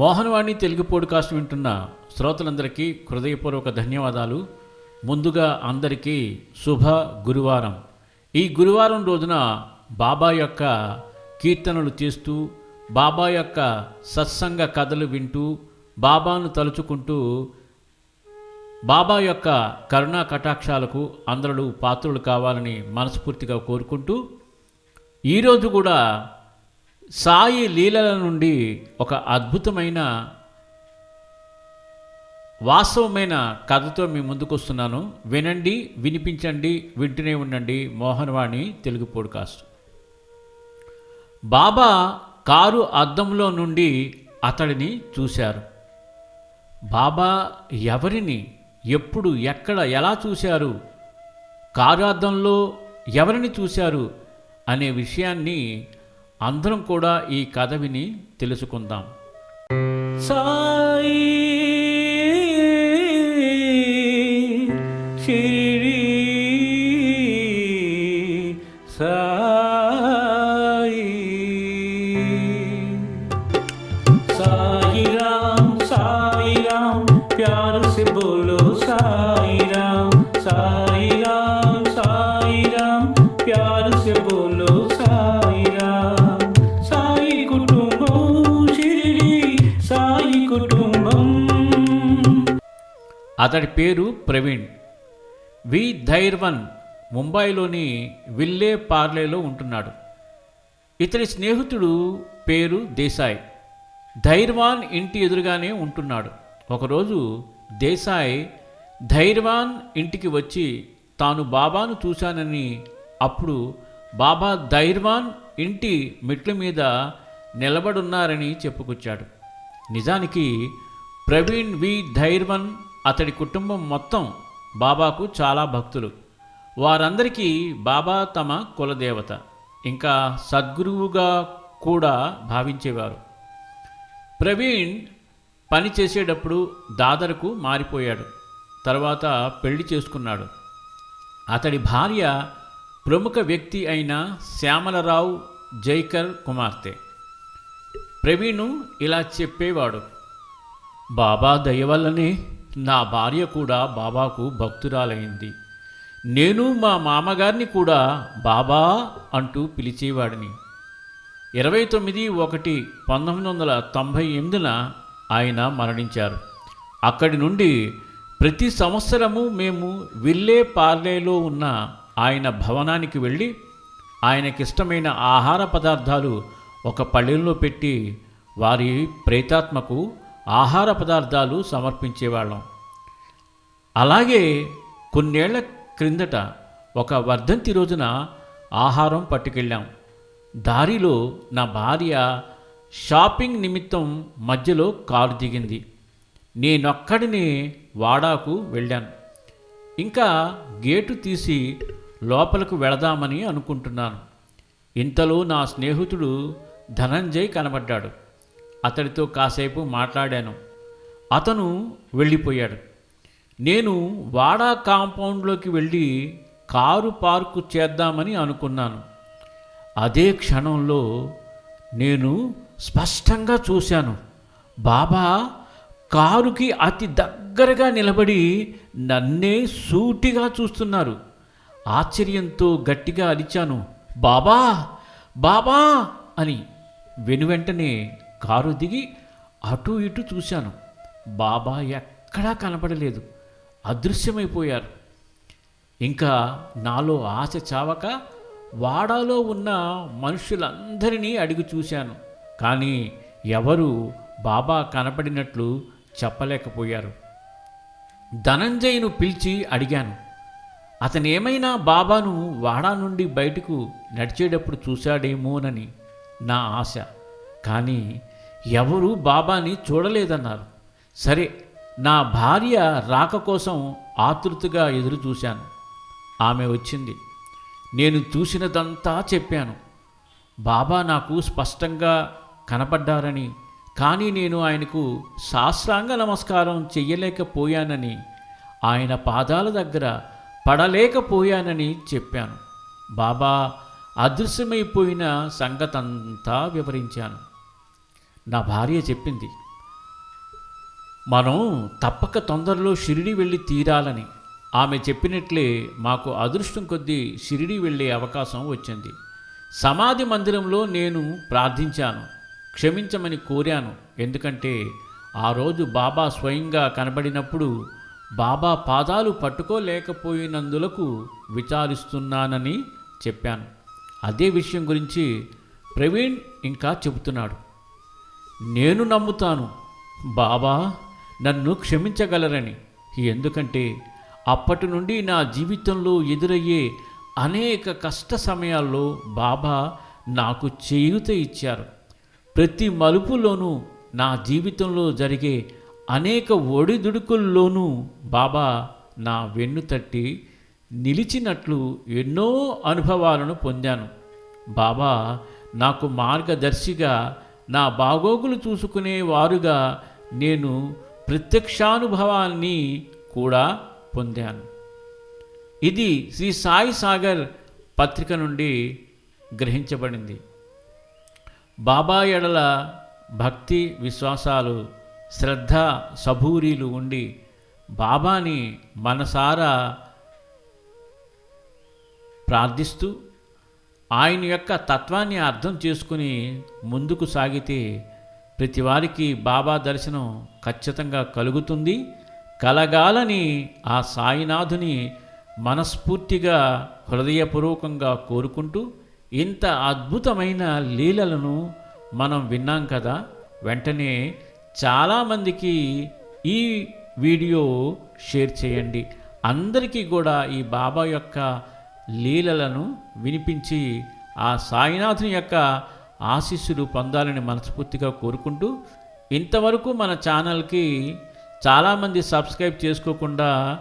Mohanavani Telugu podcast వింటున్న శ్రోతలందరికీ హృదయపూర్వక ధన్యవాదాలు. ముందుగా అందరికీ శుభ గురువారం. ఈ గురువారం రోజున బాబా యొక్క కీర్తనలు చేస్తూ బాబా యొక్క సత్సంగ కథలు వింటూ బాబాను తలుచుకుంటూ బాబా యొక్క కరుణా కటాక్షాలకు అందరూ పాత్రులు కావాలని మనస్ఫూర్తిగా కోరుకుంటూ ఈరోజు కూడా సాయి లీలల నుండి ఒక అద్భుతమైన వాస్తవమైన కథతో మీ ముందుకు వస్తున్నాను వినండి వినిపించండి వింటూనే ఉండండి. మోహన్వాణి తెలుగు పోడ్కాస్ట్. బాబా కారు అద్దంలో నుండి అతడిని చూశారు. బాబా ఎవరిని ఎప్పుడు ఎక్కడ ఎలా చూశారు? కారు అద్దంలో ఎవరిని చూశారు? అనే విషయాన్ని అందరం కూడా ఈ కథ విని తెలుసుకుందాం. అతడి పేరు ప్రవీణ్. వి. ధైర్వన్ ముంబైలోని విల్లే పార్లేలో ఉంటున్నాడు. ఇతడి స్నేహితుడు పేరు దేశాయ్. ధైర్వాన్ ఇంటి ఎదురుగానే ఉంటున్నాడు. ఒకరోజు దేశాయ్ ధైర్వాన్ ఇంటికి వచ్చి తాను బాబాను చూశానని అప్పుడు బాబా ధైర్వాన్ ఇంటి మెట్ల మీద నిలబడున్నారని చెప్పుకొచ్చాడు. నిజానికి ప్రవీణ్ వి. ధైర్వన్ అతడి కుటుంబం మొత్తం బాబాకు చాలా భక్తులు. వారందరికీ బాబా తమ కులదేవత ఇంకా సద్గురువుగా కూడా భావించేవారు. ప్రవీణ్ పని చేసేటప్పుడు దాదరకు మారిపోయాడు తర్వాత పెళ్ళి చేసుకున్నాడు. అతడి భార్య ప్రముఖ వ్యక్తి అయిన శ్యామలరావు జైకర్ కుమార్తె. ప్రవీణు ఇలా చెప్పేవాడు బాబా దయ వల్లనే నా భార్య కూడా బాబాకు భక్తురాలైంది. నేను మా మామగారిని కూడా బాబా అంటూ పిలిచేవాడిని. ఇరవై తొమ్మిది ఒకటి పంతొమ్మిది వందల తొంభై ఎనిమిదిన ఆయన మరణించారు. అక్కడి నుండి ప్రతి సంవత్సరము మేము విల్లే పార్లేలో ఉన్న ఆయన భవనానికి వెళ్ళి ఆయనకిష్టమైన ఆహార పదార్థాలు ఒక పళ్ళెంలో పెట్టి వారి ప్రేతాత్మకు ఆహార పదార్థాలు సమర్పించేవాళ్ళం. అలాగే కొన్నేళ్ళ క్రిందట ఒక వర్ధంతి రోజున ఆహారం పట్టుకెళ్ళాం. దారిలో నా భార్య షాపింగ్ నిమిత్తం మధ్యలో కారు దిగింది. నేనొక్కడినే వాడాకు వెళ్ళాను. ఇంకా గేటు తీసి లోపలకు వెళదామని అనుకుంటున్నాను. ఇంతలో నా స్నేహితుడు ధనంజయ్ కనబడ్డాడు. అతడితో కాసేపు మాట్లాడాను. అతను వెళ్ళిపోయాడు. నేను వాడా కాంపౌండ్లోకి వెళ్ళి కారు పార్కు చేద్దామని అనుకున్నాను. అదే క్షణంలో నేను స్పష్టంగా చూశాను. బాబా కారుకి అతి దగ్గరగా నిలబడి నన్నే సూటిగా చూస్తున్నారు. ఆశ్చర్యంతో గట్టిగా అరిచాను. బాబా బాబా అని వెనువెంటనే కారు దిగి అటు ఇటు చూశాను. బాబా ఎక్కడా కనపడలేదు. అదృశ్యమైపోయారు. ఇంకా నాలో ఆశ చావక వాడాలో ఉన్న మనుషులందరినీ అడిగి చూశాను. కానీ ఎవరు బాబా కనపడినట్లు చెప్పలేకపోయారు. ధనంజయ్ను పిలిచి అడిగాను. అతను ఏమైనా బాబాను వాడా నుండి బయటకు నడిచేటప్పుడు చూశాడేమోనని నా ఆశ. కానీ ఎవరూ బాబాని చూడలేదన్నారు. సరే నా భార్య రాక కోసం ఆతృతగా ఎదురు చూశాను ఆమె వచ్చింది. నేను చూసినదంతా చెప్పాను. బాబా నాకు స్పష్టంగా కనపడ్డారని కానీ నేను ఆయనకు శాస్త్రాంగ నమస్కారం చెయ్యలేకపోయానని ఆయన పాదాల దగ్గర పడలేకపోయానని చెప్పాను. బాబా అదృశ్యమైపోయిన సంగతంతా వివరించాను. నా భార్య చెప్పింది మనం తప్పక తొందరలో షిరిడి వెళ్ళి తీరాలని. ఆమె చెప్పినట్లే మాకు అదృష్టం కొద్దీ షిరిడి వెళ్ళే అవకాశం వచ్చింది. సమాధి మందిరంలో నేను ప్రార్థించాను క్షమించమని కోరాను. ఎందుకంటే ఆ రోజు బాబా స్వయంగా కనబడినప్పుడు బాబా పాదాలు పట్టుకోలేకపోయినందులకు విచారిస్తున్నానని చెప్పాను. అదే విషయం గురించి ప్రవీణ్ ఇంకా చెబుతున్నాడు. నేను నమ్ముతాను. బాబా నన్ను క్షమించగలరని. ఎందుకంటే అప్పటి నుండి నా జీవితంలో ఎదురయ్యే అనేక కష్ట సమయాల్లో బాబా నాకు చేయూత ఇచ్చారు. ప్రతి మలుపులోనూ నా జీవితంలో జరిగే అనేక ఒడిదుడుకుల్లోనూ బాబా నా వెన్ను తట్టి నిలిచినట్లు ఎన్నో అనుభవాలను పొందాను. బాబా నాకు మార్గదర్శిగా నా బాగోగులు చూసుకునే వారుగా నేను ప్రత్యక్షానుభవాన్ని కూడా పొందాను. ఇది శ్రీ సాయి సాగర్ పత్రిక నుండి గ్రహించబడింది. బాబా ఎడల భక్తి విశ్వాసాలు శ్రద్ధ సబూరీలు ఉండి బాబాని మనసారా ప్రార్థిస్తూ ఆయన యొక్క తత్వాన్ని అర్థం చేసుకుని ముందుకు సాగితే ప్రతి వారికి బాబా దర్శనం ఖచ్చితంగా కలుగుతుంది. కలగాలని ఆ సాయినాథుని మనస్ఫూర్తిగా హృదయపూర్వకంగా కోరుకుంటూ ఇంత అద్భుతమైన లీలలను మనం విన్నాం కదా వెంటనే చాలామందికి ఈ వీడియో షేర్ చేయండి. అందరికీ కూడా ఈ బాబా యొక్క లీలలను వినిపించి ఆ సాయినాథుని యొక్క ఆశీస్సులు పొందాలని మనస్ఫూర్తిగా కోరుకుంటూ ఇంతవరకు మన ఛానల్కి చాలామంది సబ్స్క్రైబ్ చేసుకోకుండా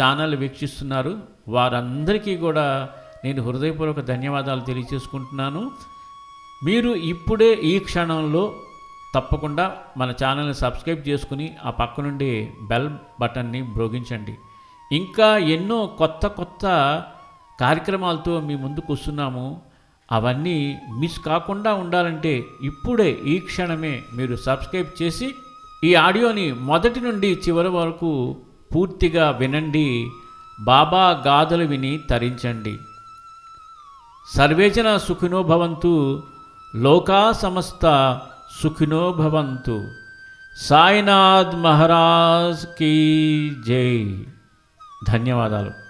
ఛానల్ వీక్షిస్తున్నారు. వారందరికీ కూడా నేను హృదయపూర్వక ధన్యవాదాలు తెలియజేసుకుంటున్నాను. మీరు ఇప్పుడే ఈ క్షణంలో తప్పకుండా మన ఛానల్ని సబ్స్క్రైబ్ చేసుకుని ఆ పక్క నుండి బెల్ బటన్ని మ్రోగించండి ఇంకా ఎన్నో కొత్త కొత్త కార్యక్రమాలతో మీ ముందుకు వస్తున్నాము. అవన్నీ మిస్ కాకుండా ఉండాలంటే ఇప్పుడే ఈ క్షణమే మీరు సబ్స్క్రైబ్ చేసి ఈ ఆడియోని మొదటి నుండి చివరి వరకు పూర్తిగా వినండి. బాబా గాథలు విని తరించండి. సర్వేజన సుఖినో భవంతు లోకా సమస్త సుఖినో భవంతు. సాయినాథ్ మహారాజ్ కీ జై. ధన్యవాదాలు.